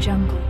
jungle.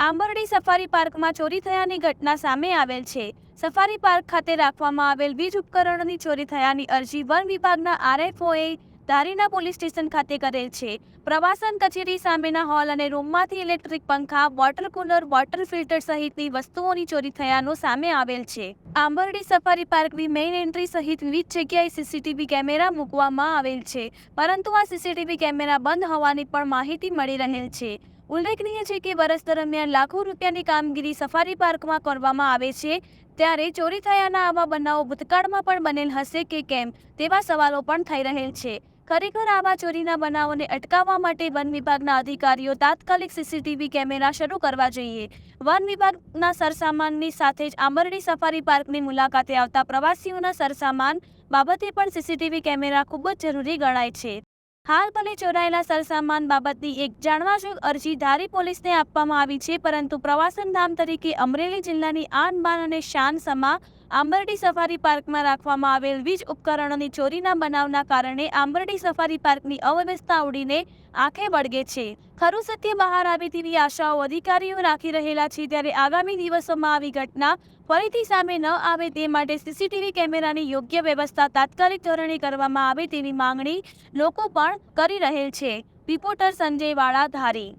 Ambardi safari પાર્કમાં ચોરી થયાની ઘટના સામે આવેલ છે સફારી પાર્ક ખાતે રાખવામાં આવેલ વીજ ઉપકરણોની ચોરી થયાની અરજી વન વિભાગના આરએફઓએ ધારીના પોલીસ સ્ટેશન ખાતે કરેલ છે. પ્રવાસન કચેરી સામેના હોલ અને રૂમમાંથી ઇલેક્ટ્રિક પંખા, વોટર કુલર, વોટર ફિલ્ટર સહિતની વસ્તુઓની ચોરી થયાનો સામે આવેલ છે. આંબરડી સફારી પાર્કની મેઇન એન્ટ્રી સહિત વિવિધ જગ્યાએ સીસીટીવી કેમેરા મૂકવામાં આવેલ છે. પરંતુ આ સીસીટીવી કેમેરા બંધ હોવાની પણ માહિતી મળી રહેલ છે. ઉલ્લેખનીય છે કે વર્ષ દરમિયાન લાખો રૂપિયાની કામગીરી સફારી પાર્કમાં કરવામાં આવે છે. ત્યારે ચોરી થયાના આવા બનાવો ભૂતકાળમાં પણ બનેલ હશે કે કેમ તેવા સવાલો પણ થઈ રહેલ છે. ખરેખર આવા ચોરીના બનાવોને અટકાવવા માટે વન વિભાગના અધિકારીઓ તાત્કાલિક સીસીટીવી કેમેરા શરૂ કરવા જોઈએ. વન વિભાગના સરસામાનની સાથે જ આંબરડી સફારી પાર્કની મુલાકાતે આવતા પ્રવાસીઓના સરસામાન બાબતે પણ સીસીટીવી કેમેરા ખૂબ જ જરૂરી ગણાય છે. હાલ ભલે ચોરાયેલા સરસામાન બાબતની એક જાણવાજોગ અરજી ધારી પોલીસને આપવામાં આવી છે, પરંતુ પ્રવાસન ધામ તરીકે અમરેલી જિલ્લાની આન બાન અને શાન સમા આંબરડી સફારી પાર્કમાં રાખવામાં આવેલ વીજ ઉપકરણોની ચોરીના બનાવના કારણે આંબરડી સફારી પાર્કની અવ્યવસ્થા ઉડીને આંખે વળગે છે. ખરું સત્ય, બહાર આવે તેવી આશાઓ અધિકારીઓ રાખી રહેલા છે ત્યારે આગામી દિવસોમાં આવી ઘટના ફરીથી સામે ન આવે તે માટે સીસીટીવી કેમેરાની યોગ્ય વ્યવસ્થા તાત્કાલિક ધોરણે કરવામાં આવે તેવી માંગણી લોકો પણ કરી રહેલ છે. રિપોર્ટર સંજય વાળા ધારી